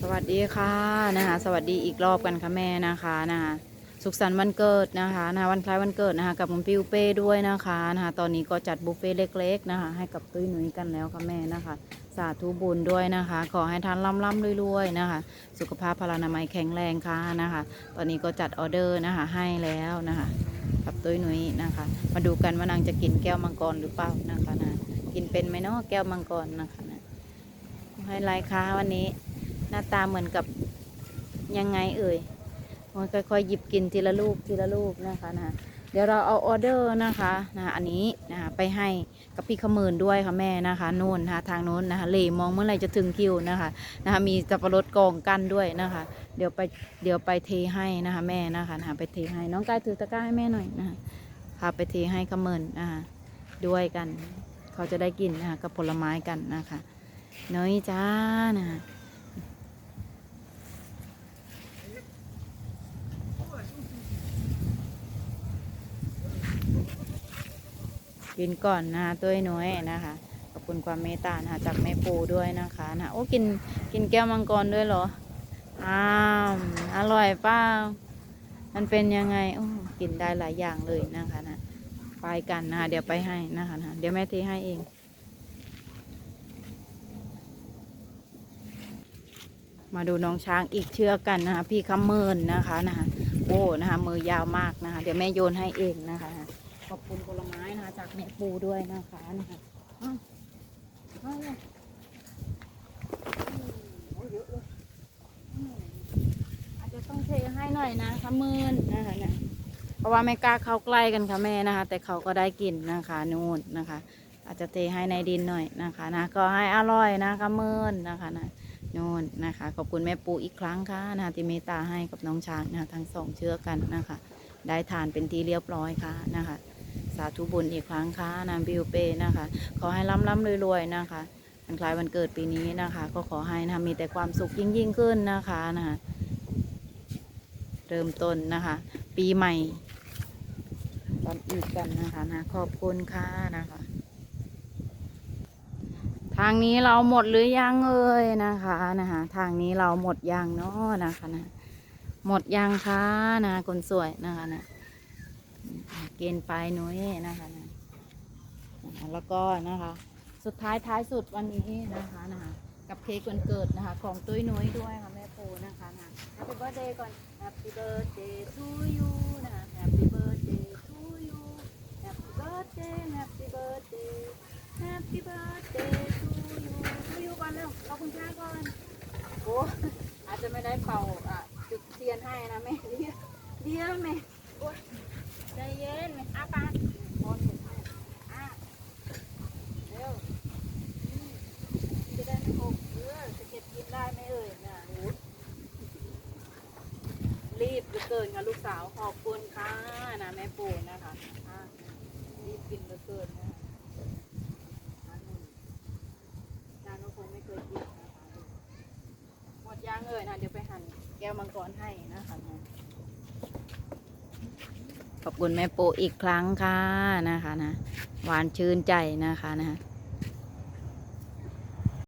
สวัสดีค่ะนะคะสวัสดีอีกรอบกันค่ะแม่นะคะนะคะสุขสันต์วันเกิดนะคะนะคะวันคล้ายวันเกิดนะคะกับคุณปิวเป้ด้วยนะคะนะคะตอนนี้ก็จัดบุฟเฟ่ต์เล็กๆนะคะให้กับตุ้ยหนุ่ยกันแล้วค่ะแม่นะคะ สาธุบุญด้วยนะคะ ขอให้ท่านร่ำๆรวยๆนะคะ สุขภาพพลานามัยแข็งแรงค่ะนะคะ ตอนนี้ก็จัดออเดอร์นะคะให้แล้วนะคะกับตุ้ยหนุ่ยนะคะ มาดูกันว่านางจะกินแก้วมังกรหรือเปล่านะคะนะกินเป็นไหมเนาะแก้วมังกรนะคะ นะให้ไรคะวันนี้ หน้าตาเหมือนกับยังไงเอ่ยค่อยๆหยิบกินทีละลูกทีละลูกนะคะนะเดี๋ยวเราเอาออเดอร์นะคะนะอันนี้นะคะไปให้กับพี่ขมืนด้วยค่ะแม่นะคะนู่นนะคะทางโน้นนะคะเลมองเมื่อไหร่จะถึงคิวนะคะนะคะมีสับปะรดกองกันด้วยนะคะ เดี๋ยวไปเดี๋ยวไปเทให้นะคะแม่นะคะนะคะไปเทให้น้องกายถือตะกร้าให้แม่หน่อยนะคะพาไปเทให้ขมืนนะคะด้วยกัน เขาจะได้กินนะคะกับผลไม้กันนะคะ เนยจ้านะกินก่อนนะตัวน้อยนะคะ ขอบคุณความเมตตานะจากแม่ปูด้วยนะคะนะโอ้กินกินแก้วมังกรด้วยเหรออ้าวอร่อยเปล่ามันเป็นยังไงโอ้กินได้หลายอย่างเลยนะคะนะไปกันนะคะเดี๋ยวไปให้นะคะนะเดี๋ยวแม่เทให้เอง มาดูน้องช้างอีกเชือกกันนะคะ พี่คำเมินนะคะนะคะโอ้นะคะมือยาวมากนะคะ เดี๋ยวแม่โยนให้เองนะคะ ขอบคุณผลไม้นะคะ จากแม่ปูด้วยนะคะนะคะอาจจะต้องเทให้หน่อยนะคะหมื่นนะคะนี่ยเพราะว่าไม่กล้าเข้าใกล้กันค่ะแม่นะคะ แต่เขาก็ได้กินนะคะนู่นนะคะ อาจจะเทให้ในดินหน่อยนะคะนะก็ให้อร่อยนะคะหมื่นนะคะนะ นู่นนะคะ ขอบคุณแม่ปูอีกครั้งค่ะนะที่เมตตาให้กับน้องช้างนะคะทั้งสองเชือกกันนะคะ ได้ทานเป็นที่เรียบร้อยค่ะนะคะ สาธุบุญอีกครั้งค่ะนางบิวเป้นะคะ ขอให้ร่ำร่ำรวยๆนะคะวันคล้ายวันเกิดปีนี้นะคะ ก็ขอให้นะคะมีแต่ความสุขยิ่งยิ่งขึ้นนะคะนะคะเริ่มต้นนะคะ ปีใหม่ตอนอีกกันนะคะนะขอบคุณค่ะนะคะ ทางนี้เราหมดหรือยังเอ่ยนะคะนะคะทางนี้เราหมดยังเนาะนะคะนะหมดยังคะนะคนสวยนะคะนะเกณฑ์ไปหนุ้ยนะคะนะแล้วก็นะคะ สุดท้ายท้ายสุดวันนี้นะคะนะคะกับเค้กวันเกิดนะคะ ของตุ้ยนุ้ยด้วยค่ะแม่ปูนะคะนะ Happy birthday ก่อน Happy birthday to you นะคะ Happy birthday to you Happy birthday Happy birthday Happy birthday to you to you ก่อนเร็วขอบคุณค่ะก่อนโอ้อาจจะไม่ได้เป่าอะจุดเทียนให้นะแม่เดียวเดียวแม่โอ้ใจเย็นอาปาบอลอะเร็วอืมจะได้ไม่หกเออจะเก็บกินได้ไหมเอ่ยน่ะโอ้ยรีบเหลือเกินค่ะลูกสาวขอบคุณค่ะนะแม่ปูนะคะรีบกินเหลือเกินนะคะอันหนึ่งนางก็คงไม่เคยกินนะคะหมดยางเอ่ยนะเดี๋ยวไปหั่นแก้วมังกรให้นะคะขอบคุณแม่โปอีกครั้งค่ะนะคะนะ หวานชื่นใจนะคะนะ